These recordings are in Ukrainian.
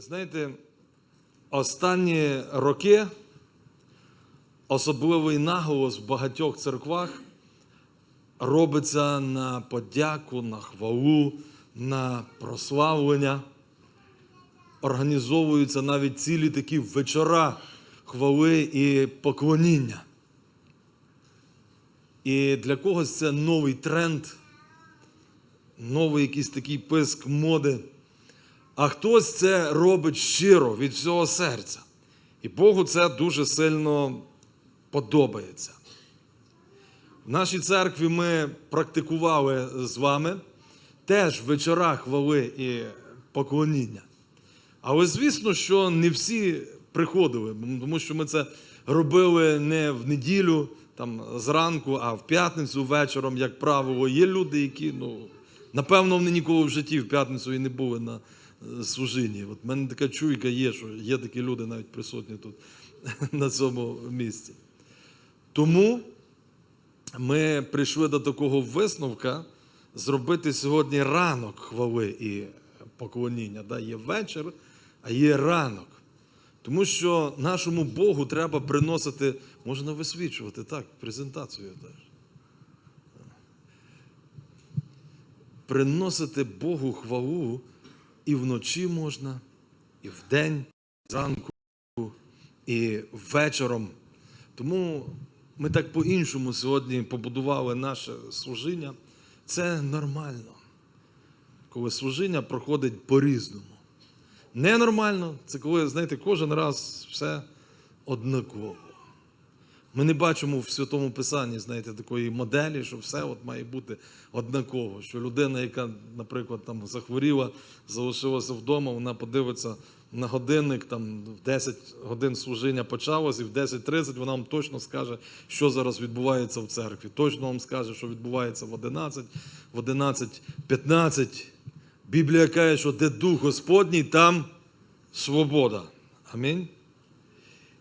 Знаєте, останні роки особливий наголос в багатьох церквах робиться на подяку, на хвалу, на прославлення. Організовуються навіть цілі такі вечора хвали і поклоніння. І для когось це новий тренд, новий якийсь такий писк моди. А хтось це робить щиро від всього серця. І Богу це дуже сильно подобається. В нашій церкві ми практикували з вами теж вечора хвали і поклоніння. Але звісно, що не всі приходили, тому що ми це робили не в неділю, там зранку, а в п'ятницю вечором, як правило, є люди, які, ну, напевно, вони ніколи в житті в п'ятницю і не були на служінні. От в мене така чуйка є, що є такі люди навіть присутні тут на цьому місці. Тому ми прийшли до такого висновка зробити сьогодні ранок хвали і поклоніння. Да? Є вечір, а є ранок. Тому що нашому Богу треба приносити, можна висвічувати так, презентацію теж. Приносити Богу хвалу і вночі можна, і вдень, і зранку, і вечором. Тому ми так по-іншому сьогодні побудували наше служіння. Це нормально, коли служіння проходить по-різному. Ненормально це коли, знаєте, кожен раз все однаково. Ми не бачимо в Святому Писанні, знаєте, такої моделі, що все от має бути однаково. Що людина, яка, наприклад, там захворіла, залишилася вдома, вона подивиться на годинник, там в 10 годин служіння почалось, і в 10.30 вона вам точно скаже, що зараз відбувається в церкві. Точно вам скаже, що відбувається в 11, в 11.15. Біблія каже, що де Дух Господній, там свобода. Амінь.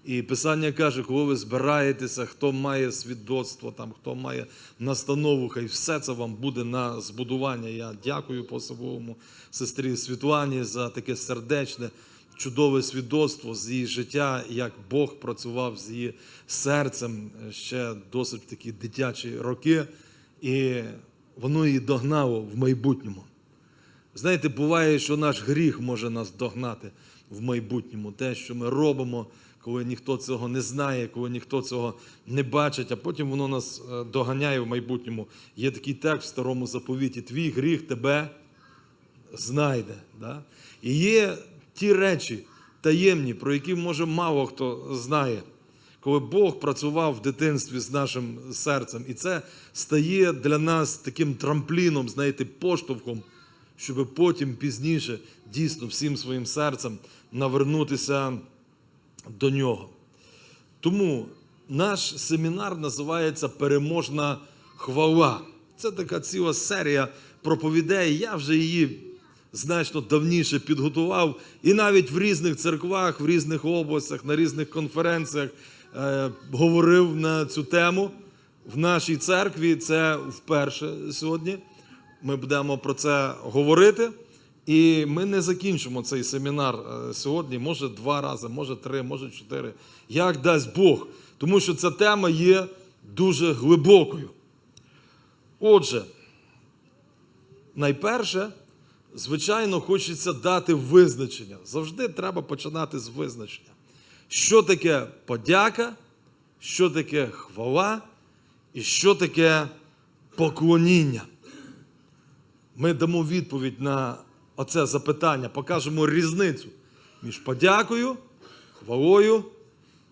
І Писання каже, коли ви збираєтеся, хто має свідоцтво, там, хто має настанову, хай все це вам буде на збудування. Я дякую по особливому сестрі Світлані за таке сердечне, чудове свідоцтво з її життя, як Бог працював з її серцем ще досить такі дитячі роки, і воно її догнало в майбутньому. Знаєте, буває, що наш гріх може нас догнати в майбутньому. Те, що ми робимо, коли ніхто цього не знає, коли ніхто цього не бачить, а потім воно нас е, доганяє в майбутньому. Є такий текст в старому заповіті: твій гріх тебе знайде. Да? І є ті речі таємні, про які, може, мало хто знає. Коли Бог працював в дитинстві з нашим серцем, і це стає для нас таким трампліном, знаєте, поштовхом щоб потім пізніше дійсно всім своїм серцем навернутися до нього. Тому наш семінар називається Переможна хвала. Це така ціла серія проповідей. Я вже її значно давніше підготував, і навіть в різних церквах, в різних областях, на різних конференціях е, говорив на цю тему. В нашій церкві це вперше сьогодні. Ми будемо про це говорити. І ми не закінчимо цей семінар е, сьогодні, може два рази, може три, може чотири. Як дасть Бог. Тому що ця тема є дуже глибокою. Отже, найперше, звичайно, хочеться дати визначення. Завжди треба починати з визначення. Що таке подяка, що таке хвала і що таке поклоніння ми дамо відповідь на оце запитання, покажемо різницю між подякою, хвалою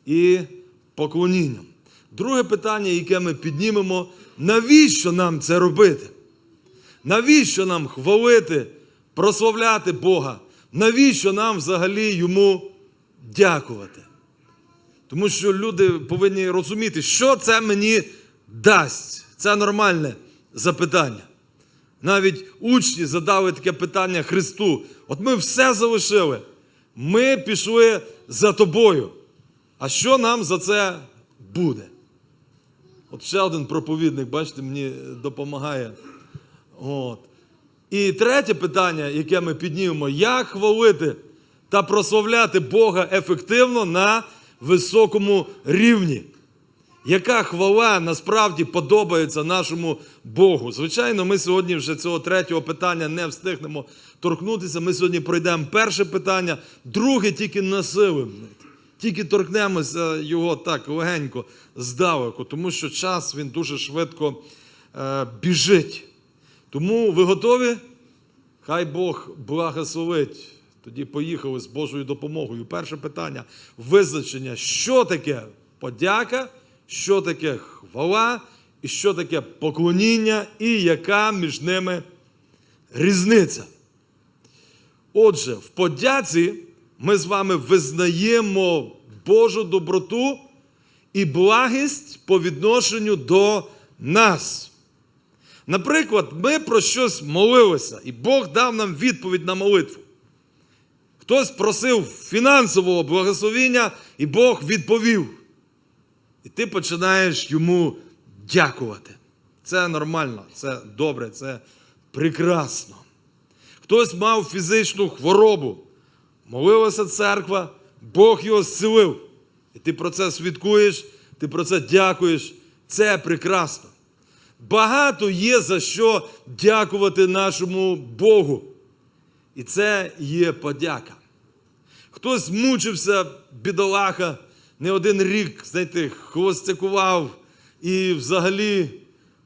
і поклонінням. Друге питання, яке ми піднімемо, навіщо нам це робити? Навіщо нам хвалити, прославляти Бога? Навіщо нам взагалі йому дякувати? Тому що люди повинні розуміти, що це мені дасть. Це нормальне запитання. Навіть учні задали таке питання Христу. От ми все залишили. Ми пішли за тобою. А що нам за це буде? От ще один проповідник, бачите, мені допомагає. От. І третє питання, яке ми піднімемо, як хвалити та прославляти Бога ефективно на високому рівні. Яка хвала насправді подобається нашому Богу? Звичайно, ми сьогодні вже цього третього питання не встигнемо торкнутися. Ми сьогодні пройдемо перше питання, друге тільки насилим. Тільки торкнемося його так легенько здалеку, тому що час він дуже швидко е, біжить. Тому ви готові? Хай Бог благословить. Тоді поїхали з Божою допомогою. Перше питання визначення, що таке подяка, що таке хвала, і що таке поклоніння, і яка між ними різниця. Отже, в подяці ми з вами визнаємо Божу доброту і благість по відношенню до нас. Наприклад, ми про щось молилися, і Бог дав нам відповідь на молитву. Хтось просив фінансового благословіння, і Бог відповів. І ти починаєш йому дякувати. Це нормально, це добре, це прекрасно. Хтось мав фізичну хворобу, молилася церква, Бог його зцілив. І ти про це свідкуєш, ти про це дякуєш. Це прекрасно. Багато є за що дякувати нашому Богу. І це є подяка. Хтось мучився, бідолаха, не один рік, знаєте, хвостякував, і взагалі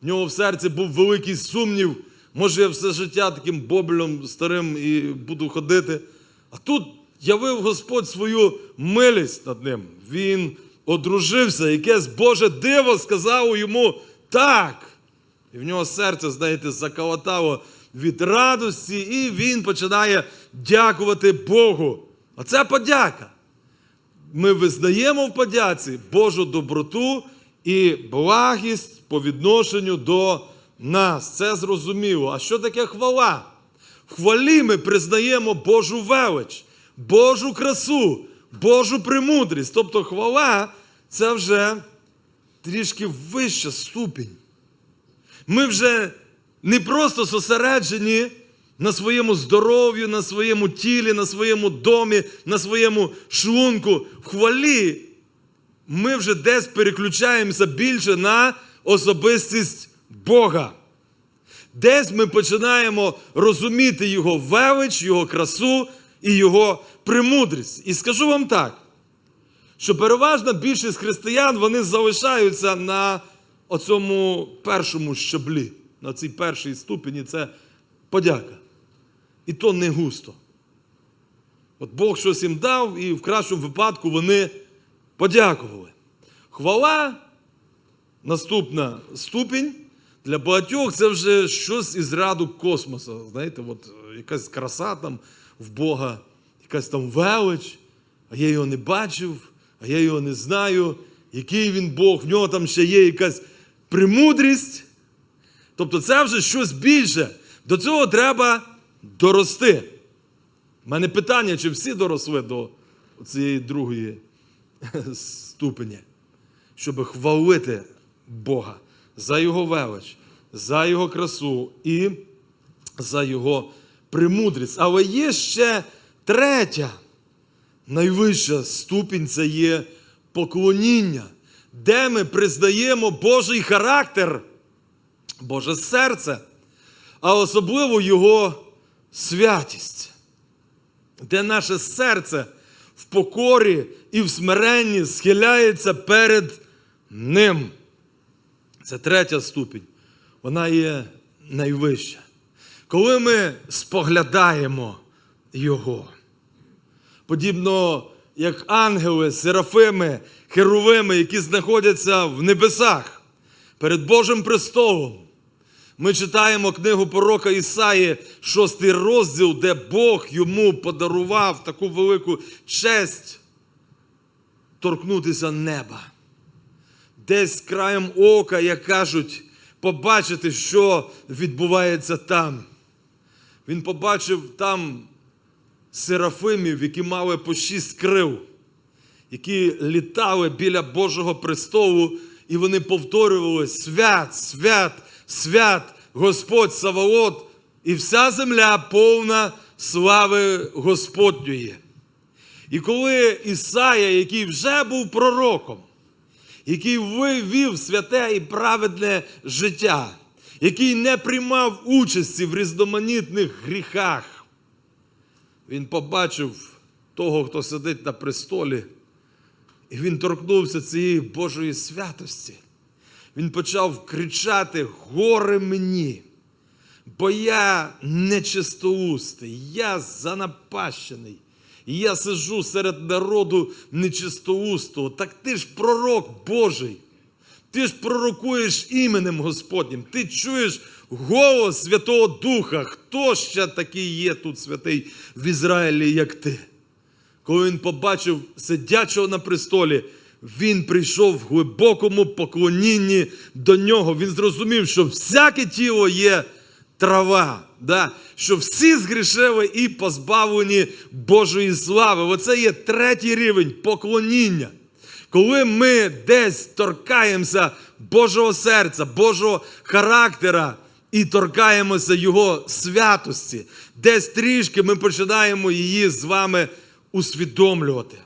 в нього в серці був великий сумнів. Може, я все життя таким бобелем старим і буду ходити. А тут явив Господь свою милість над ним. Він одружився, якесь Боже диво сказало йому так. І в нього серце, знаєте, заколотало від радості, і він починає дякувати Богу. Оце подяка. Ми визнаємо в подяці Божу доброту і благість по відношенню до нас. Це зрозуміло. А що таке хвала? В хвалі ми признаємо Божу велич, Божу красу, Божу премудрість. Тобто хвала це вже трішки вища ступінь. Ми вже не просто зосереджені на своєму здоров'ю, на своєму тілі, на своєму домі, на своєму шлунку. В хвалі ми вже десь переключаємося більше на особистість Бога. Десь ми починаємо розуміти Його велич, Його красу і Його премудрість. І скажу вам так, що переважна більшість християн вони залишаються на оцьому першому щаблі, на цій першій ступені це подяка. І то не густо. От Бог щось їм дав, і в кращому випадку вони подякували. Хвала, наступна ступінь. Для багатьох це вже щось із ряду космоса. Знаєте, от якась краса там в Бога, якась там велич, а я його не бачив, а я його не знаю, який він Бог, в нього там ще є якась премудрість. Тобто це вже щось більше. До цього треба дорости. У мене питання, чи всі доросли до цієї другої ступені, щоб хвалити Бога за Його велич, за Його красу і за Його премудрість. Але є ще третя, найвища ступінь це є поклоніння, де ми признаємо Божий характер, Боже серце, а особливо Його святість, де наше серце в покорі і в смиренні схиляється перед Ним. Це третя ступінь. Вона є найвища. Коли ми споглядаємо Його, подібно як ангели, серафими, херовими, які знаходяться в небесах перед Божим престолом, ми читаємо книгу пророка Ісаї, шостий розділ, де Бог йому подарував таку велику честь торкнутися неба десь краєм ока, як кажуть, побачити, що відбувається там. Він побачив там серафимів, які мали по шість крил, які літали біля Божого престолу, і вони повторювали свят, свят, свят, Господь Саваот, і вся земля повна слави Господньої. І коли Ісая, який вже був пророком, який вивів святе і праведне життя, який не приймав участі в різноманітних гріхах, він побачив того, хто сидить на престолі, і він торкнувся цієї Божої святості. Він почав кричати: Горе мені! Бо я нечистоустий, я занапащений, я сижу серед народу нечистоустого. Так ти ж пророк Божий. Ти ж пророкуєш іменем Господнім, ти чуєш голос Святого Духа. Хто ще такий є тут святий в Ізраїлі, як ти? Коли він побачив сидячого на престолі, він прийшов в глибокому поклонінні до нього. Він зрозумів, що всяке тіло є трава, да? що всі згрішили і позбавлені Божої слави. Оце є третій рівень поклоніння. Коли ми десь торкаємося Божого серця, Божого характера і торкаємося Його святості, десь трішки ми починаємо її з вами усвідомлювати.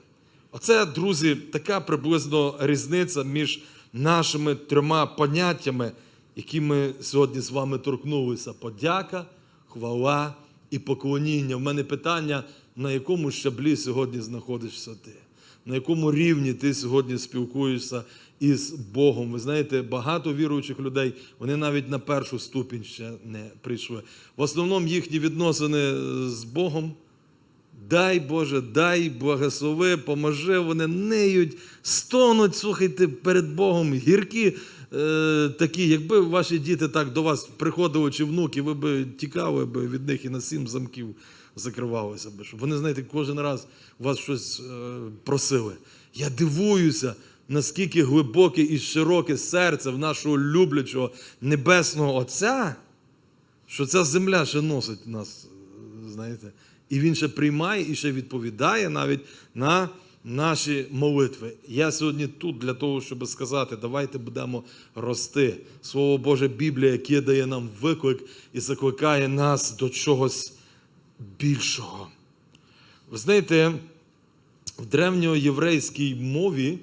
Оце, друзі, така приблизно різниця між нашими трьома поняттями, які ми сьогодні з вами торкнулися: подяка, хвала і поклоніння. У мене питання, на якому щаблі сьогодні знаходишся ти? На якому рівні ти сьогодні спілкуєшся із Богом? Ви знаєте, багато віруючих людей, вони навіть на першу ступінь ще не прийшли. В основному їхні відносини з Богом. Дай Боже, дай благослови, поможи, вони неють, стонуть, слухайте, перед Богом, гіркі е, такі, якби ваші діти так до вас приходили чи внуки, ви б тікали б від них і на сім замків закривалися б. Щоб вони, знаєте, кожен раз вас щось е, просили. Я дивуюся, наскільки глибоке і широке серце в нашого люблячого небесного Отця, що ця земля ще носить нас, е, знаєте. І він ще приймає і ще відповідає навіть на наші молитви. Я сьогодні тут для того, щоб сказати, давайте будемо рости. Слово Боже, Біблія, яке дає нам виклик і закликає нас до чогось більшого. Ви знаєте, в древньоєврейській мові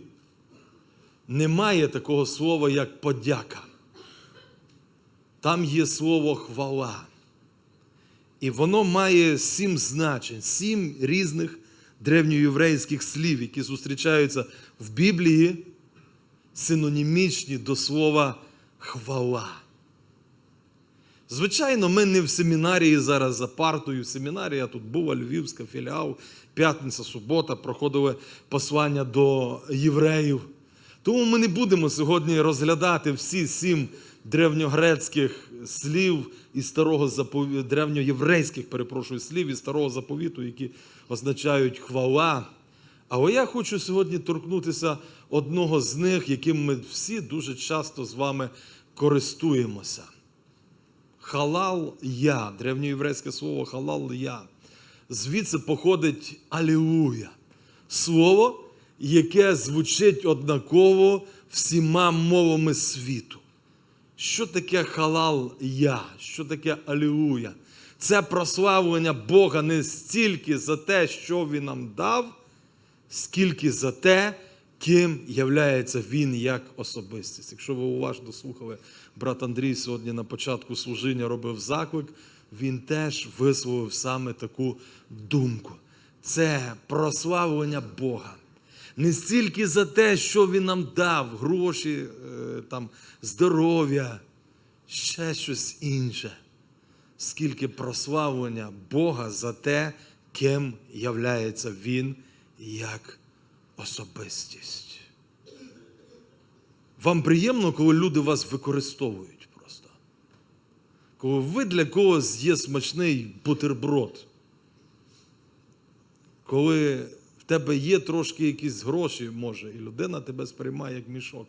немає такого слова, як подяка. Там є слово хвала. І воно має сім значень, сім різних древньоєврейських слів, які зустрічаються в Біблії, синонімічні до слова хвала. Звичайно, ми не в семінарії зараз за партою. Семінарія тут була Львівська філіал, п'ятниця, субота, проходили послання до євреїв. Тому ми не будемо сьогодні розглядати всі сім древньогрецьких слів із старого заповіту, древньоєврейських, перепрошую, слів із старого заповіту, які означають хвала. Але я хочу сьогодні торкнутися одного з них, яким ми всі дуже часто з вами користуємося. Халал я, древньоєврейське слово халал я. Звідси походить алілуя. Слово, яке звучить однаково всіма мовами світу. Що таке халал я? Що таке алілуя? Це прославлення Бога не стільки за те, що Він нам дав, скільки за те, ким являється Він як особистість. Якщо ви уважно слухали, брат Андрій сьогодні на початку служіння робив заклик, він теж висловив саме таку думку. Це прославлення Бога. Не стільки за те, що Він нам дав, гроші, там, здоров'я, ще щось інше, скільки прославлення Бога за те, ким являється Він як особистість. Вам приємно, коли люди вас використовують просто. Коли ви для когось є смачний бутерброд. Коли в тебе є трошки якісь гроші, може, і людина тебе сприймає як мішок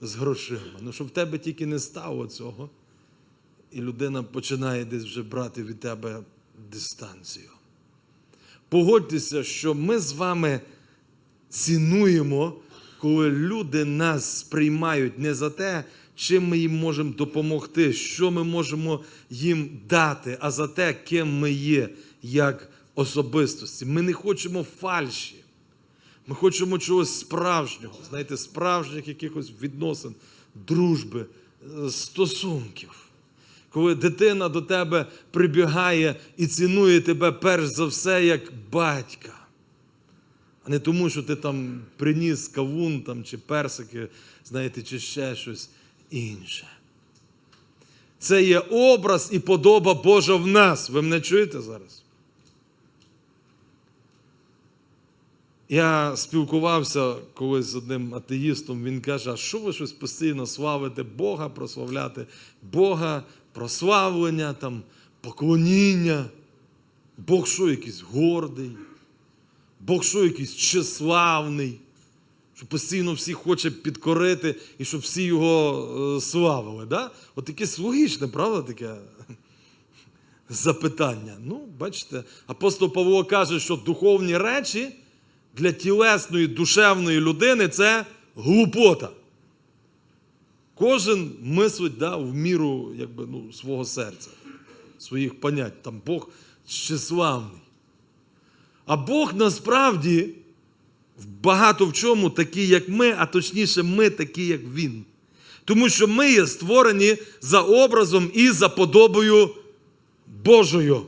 з грошима. Ну, щоб в тебе тільки не стало цього, і людина починає десь вже брати від тебе дистанцію. Погодьтеся, що ми з вами цінуємо, коли люди нас сприймають не за те, чим ми їм можемо допомогти, що ми можемо їм дати, а за те, ким ми є як особистості. Ми не хочемо фальші. Ми хочемо чогось справжнього, знаєте, справжніх якихось відносин, дружби, е, стосунків. Коли дитина до тебе прибігає і цінує тебе перш за все як батька, а не тому, що ти там приніс кавун там, чи персики, знаєте, чи ще щось інше. Це є образ і подоба Божа в нас. Ви мене чуєте зараз? Я спілкувався колись з одним атеїстом, він каже, а що ви щось постійно славите Бога, прославляти Бога, прославлення, там, поклоніння. Бог що якийсь гордий, Бог що якийсь чеславний, що постійно всіх хоче підкорити і щоб всі його е, славили. Да? От якесь логічне, правда, таке запитання. Ну, бачите, апостол Павло каже, що духовні речі для тілесної, душевної людини це глупота. Кожен мислить да, в міру якби, ну, свого серця, своїх понять. Там Бог щеславний. А Бог насправді багато в чому такий, як ми, а точніше, ми такі, як Він. Тому що ми є створені за образом і за подобою Божою.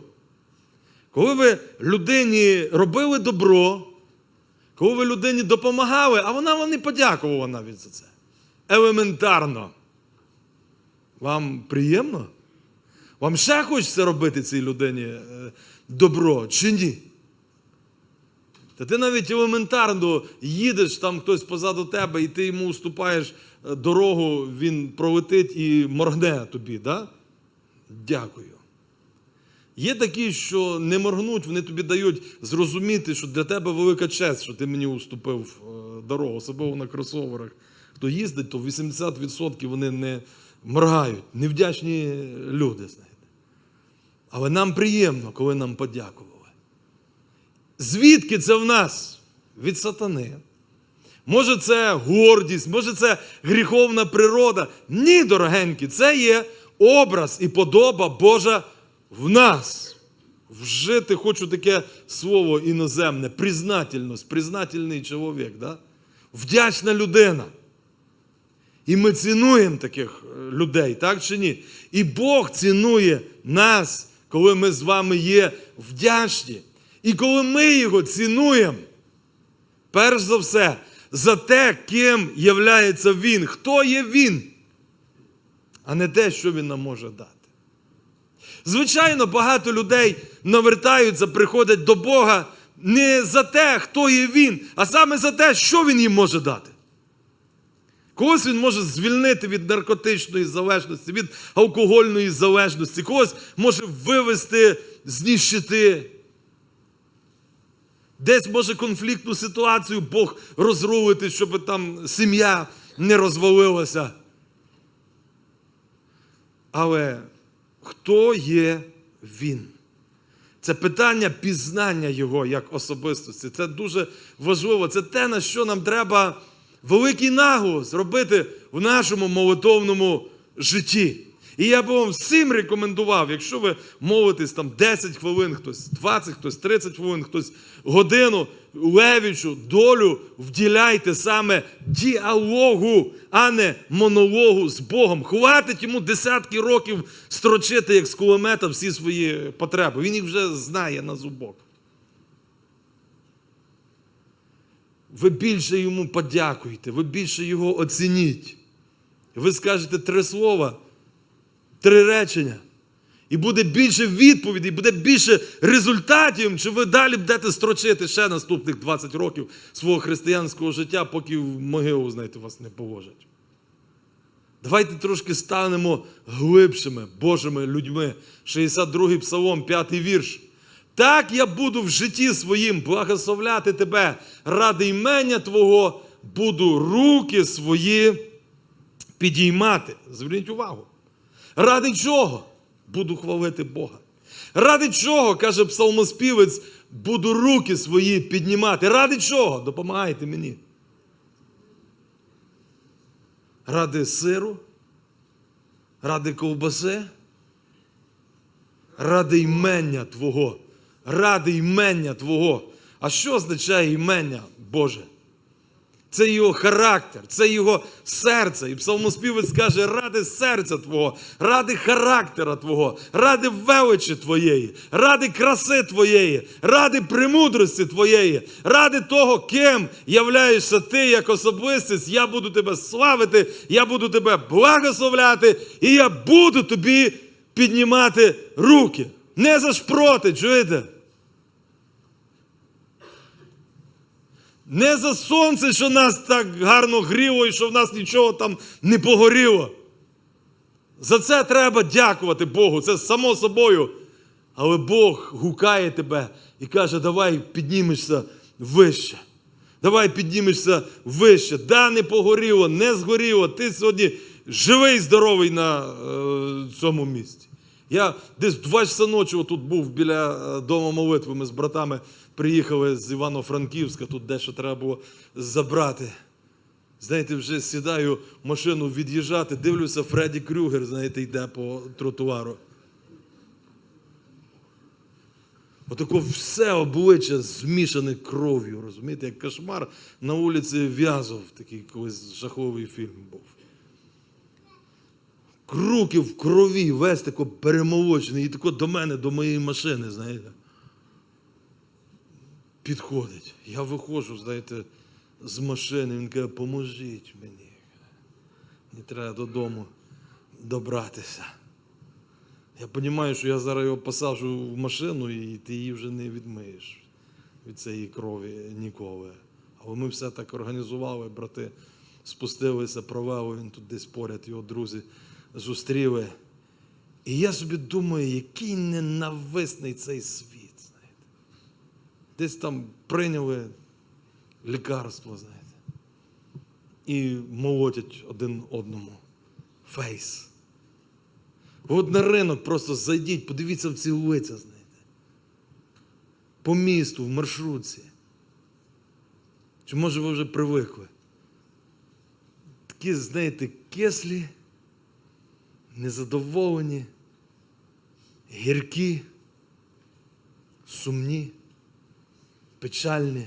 Коли ви людині робили добро, коли ви людині допомагали, а вона вам не подякувала навіть за це. Елементарно. Вам приємно? Вам ще хочеться робити цій людині е, добро чи ні? Та ти навіть елементарно їдеш, там хтось позаду тебе, і ти йому уступаєш е, дорогу, він пролетить і моргне тобі. Да? Дякую. Є такі, що не моргнуть, вони тобі дають зрозуміти, що для тебе велика честь, що ти мені уступив е, дорогу, особливо на кросоверах. Хто їздить, то 80% вони не моргають. Невдячні люди, знаєте. Але нам приємно, коли нам подякували. Звідки це в нас? Від сатани. Може, це гордість, може, це гріховна природа. Ні, дорогенькі, це є образ і подоба Божа в нас. Вжити хочу таке слово іноземне, признательність, признательний чоловік, да? вдячна людина. І ми цінуємо таких е, людей, так чи ні? І Бог цінує нас, коли ми з вами є вдячні. І коли ми його цінуємо, перш за все, за те, ким являється Він, хто є Він, а не те, що Він нам може дати. Звичайно, багато людей навертаються, приходять до Бога не за те, хто є Він, а саме за те, що Він їм може дати. Когось він може звільнити від наркотичної залежності, від алкогольної залежності, когось може вивести з ніщити. Десь може конфліктну ситуацію Бог розрулити, щоб там сім'я не розвалилася. Але хто є він? Це питання пізнання Його як особистості. Це дуже важливо. Це те, на що нам треба великий наголос робити в нашому молитовному житті. І я би вам всім рекомендував, якщо ви молитесь там 10 хвилин, хтось 20, хтось 30 хвилин, хтось годину, левічу долю вділяйте саме діалогу, а не монологу з Богом. Хватить йому десятки років строчити, як з кулемета, всі свої потреби. Він їх вже знає на зубок. Ви більше йому подякуйте, ви більше його оцініть. Ви скажете три слова, три речення. І буде більше відповідей, буде більше результатів, чи ви далі будете строчити ще наступних 20 років свого християнського життя, поки в могилу, знаєте, вас не положать. Давайте трошки станемо глибшими Божими людьми. 62-й псалом, 5 вірш. Так я буду в житті своїм благословляти тебе, ради імення Твого буду руки свої підіймати. Зверніть увагу. Ради чого? Буду хвалити Бога. Ради чого, каже псалмоспівець, буду руки свої піднімати. Ради чого? Допомагайте мені. Ради сиру, ради ковбаси, ради імення Твого, ради імення Твого. А що означає імення Боже. Це його характер, це його серце. І псалмоспівець каже, ради серця Твого, ради характера Твого, ради величі Твоєї, ради краси Твоєї, ради премудрості Твоєї, ради того, ким являєшся Ти як особистість, я буду тебе славити, я буду тебе благословляти, і я буду тобі піднімати руки. Не зашпроти, чуєте? Не за сонце, що нас так гарно гріло і що в нас нічого там не погоріло. За це треба дякувати Богу. Це само собою. Але Бог гукає тебе і каже: давай піднімешся вище. Давай піднімешся вище. Да, не погоріло, не згоріло. Ти сьогодні живий, здоровий на е, цьому місці. Я десь в 2 часа ночі тут був біля е, дому молитви. Ми з братами приїхали з Івано-Франківська, тут дещо треба було забрати. Знаєте, вже сідаю в машину від'їжджати, дивлюся, Фредді Крюгер, знаєте, йде по тротуару. Отако все обличчя змішане кров'ю, розумієте, як кошмар на вулиці В'язов, такий колись жахливий фільм був. Руки в крові, весь тако перемолочений, і тако до мене, до моєї машини, знаєте. Підходить. Я виходжу, знаєте, з машини, він каже, поможіть мені. Мені треба додому добратися. Я розумію, що я зараз його посаджу в машину, і ти її вже не відмиєш від цієї крові ніколи. Але ми все так організували, брати спустилися, провели, він тут десь поряд, його друзі зустріли. І я собі думаю, який ненависний цей світ. Десь там прийняли лікарство, знаєте. І молотять один одному. Фейс. От на ринок просто зайдіть, подивіться в ці вулиця, знаєте. По місту, в маршрутці. Чи може ви вже привикли? Такі, знаєте, кислі, незадоволені, гіркі, сумні, печальні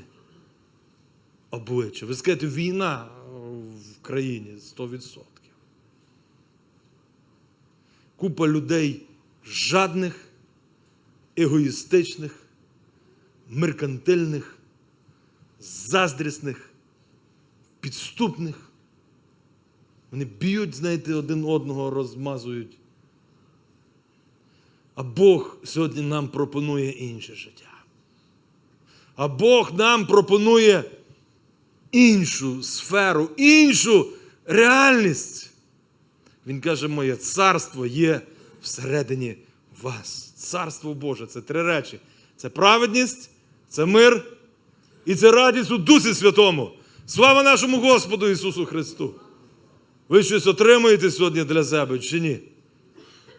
обличчя. Ви скажете, війна в країні 100%. Купа людей жадних, егоїстичних, меркантильних, заздрісних, підступних. Вони б'ють, знаєте, один одного розмазують. А Бог сьогодні нам пропонує інше життя. А Бог нам пропонує іншу сферу, іншу реальність. Він каже, моє царство є всередині вас. Царство Боже це три речі: це праведність, це мир і це радість у Дусі Святому. Слава нашому Господу Ісусу Христу! Ви щось отримуєте сьогодні для себе чи ні?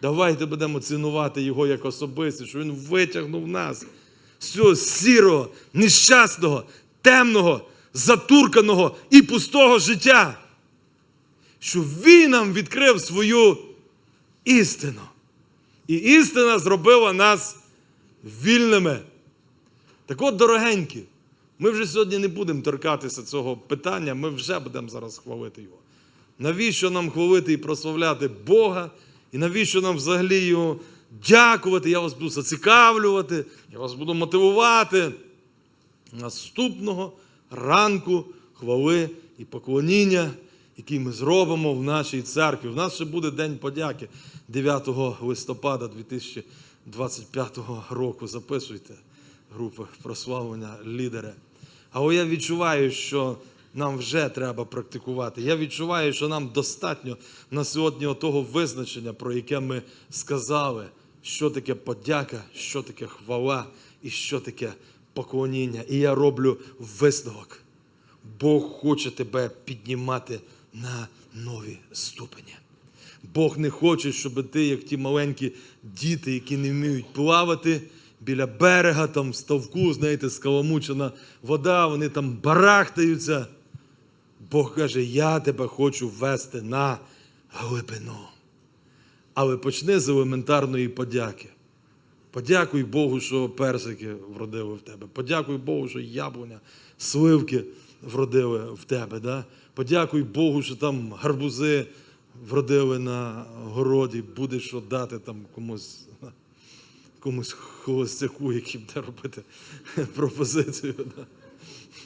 Давайте будемо цінувати Його як особистість, що Він витягнув нас цього сірого, нещасного, темного, затурканого і пустого життя що Він нам відкрив свою істину. І істина зробила нас вільними. Так от, дорогенькі, ми вже сьогодні не будемо торкатися цього питання, ми вже будемо зараз хвалити його. Навіщо нам хвалити і прославляти Бога? І навіщо нам взагалі його дякувати? Я вас буду зацікавлювати, я вас буду мотивувати. Наступного ранку хвали і поклоніння який ми зробимо в нашій церкві. У нас ще буде День подяки 9 листопада 2025 року. Записуйте групи прославлення лідери. Але я відчуваю, що нам вже треба практикувати. Я відчуваю, що нам достатньо на сьогодні того визначення, про яке ми сказали, що таке подяка, що таке хвала і що таке поклоніння. І я роблю висновок. Бог хоче тебе піднімати на нові ступені. Бог не хоче, щоб ти, як ті маленькі діти, які не вміють плавати біля берега, там в ставку, знаєте, скаламучена вода, вони там барахтаються. Бог каже, я тебе хочу ввести на глибину. Але почни з елементарної подяки. Подякуй Богу, що персики вродили в тебе. Подякуй Богу, що яблуня, сливки вродили в тебе. Да? Подякуй Богу, що там гарбузи вродили на городі, буде що дати там комусь, комусь холостяку, який буде робити пропозицію. Да?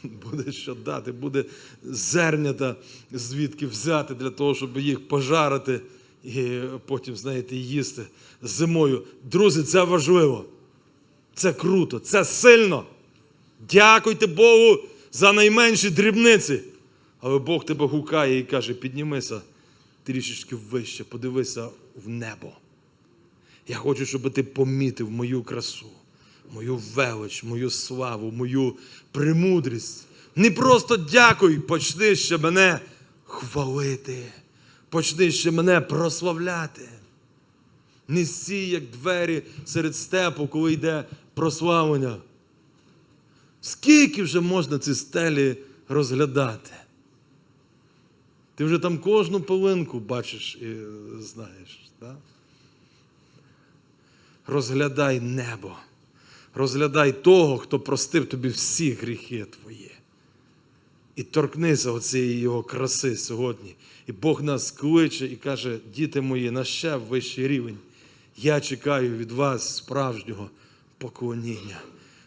Буде що дати, буде зернята звідки взяти для того, щоб їх пожарити і потім, знаєте, їсти зимою. Друзі, це важливо. Це круто, це сильно. Дякуйте Богу за найменші дрібниці. Але Бог тебе гукає і каже: піднімися трішечки вище, подивися в небо. Я хочу, щоб ти помітив мою красу, мою велич, мою славу, мою премудрість. Не просто дякуй, почни ще мене хвалити, почни ще мене прославляти. Не стій, як двері серед степу, коли йде прославлення. Скільки вже можна ці стелі розглядати? Ти вже там кожну пилинку бачиш і знаєш. Да? Розглядай небо, розглядай того, хто простив тобі всі гріхи твої. І торкнися оцієї його краси сьогодні. І Бог нас кличе і каже: діти мої, на ще вищий рівень. Я чекаю від вас справжнього поклоніння,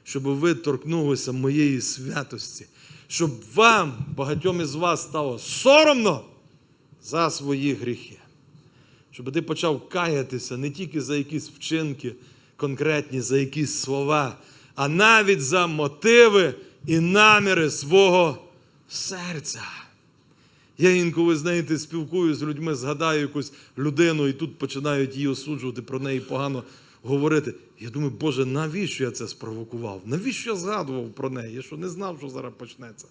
щоб ви торкнулися моєї святості, щоб вам, багатьом із вас, стало соромно за свої гріхи. Щоб ти почав каятися не тільки за якісь вчинки конкретні, за якісь слова, а навіть за мотиви і наміри свого серця. Я інколи, знаєте, спілкуюся з людьми, згадаю якусь людину, і тут починають її осуджувати, про неї погано говорити. Я думаю, Боже, навіщо я це спровокував? Навіщо я згадував про неї? Я що не знав, що зараз почнеться?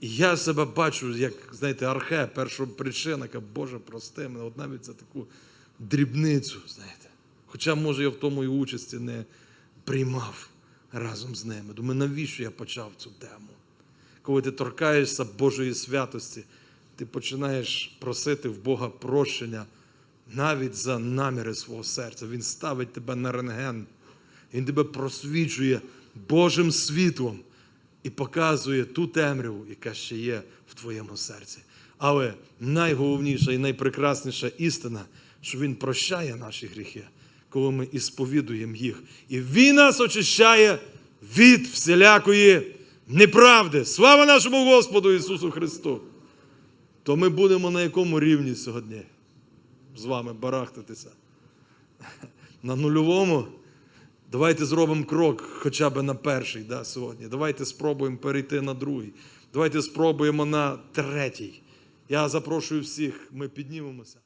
І я себе бачу, як, знаєте, архе, першого причинника, Боже, прости мене, от навіть за таку дрібницю, знаєте. Хоча, може, я в тому і участі не приймав разом з ними. Думаю, навіщо я почав цю тему? Коли ти торкаєшся Божої святості, ти починаєш просити в Бога прощення навіть за наміри свого серця. Він ставить тебе на рентген, Він тебе просвічує Божим світлом і показує ту темряву, яка ще є в твоєму серці. Але найголовніша і найпрекрасніша істина, що Він прощає наші гріхи, коли ми ісповідуємо їх. І Він нас очищає від всілякої неправди. Слава нашому Господу Ісусу Христу! То ми будемо на якому рівні сьогодні з вами барахтатися? На нульовому. Давайте зробимо крок хоча б на перший да, сьогодні. Давайте спробуємо перейти на другий. Давайте спробуємо на третій. Я запрошую всіх, ми піднімемося.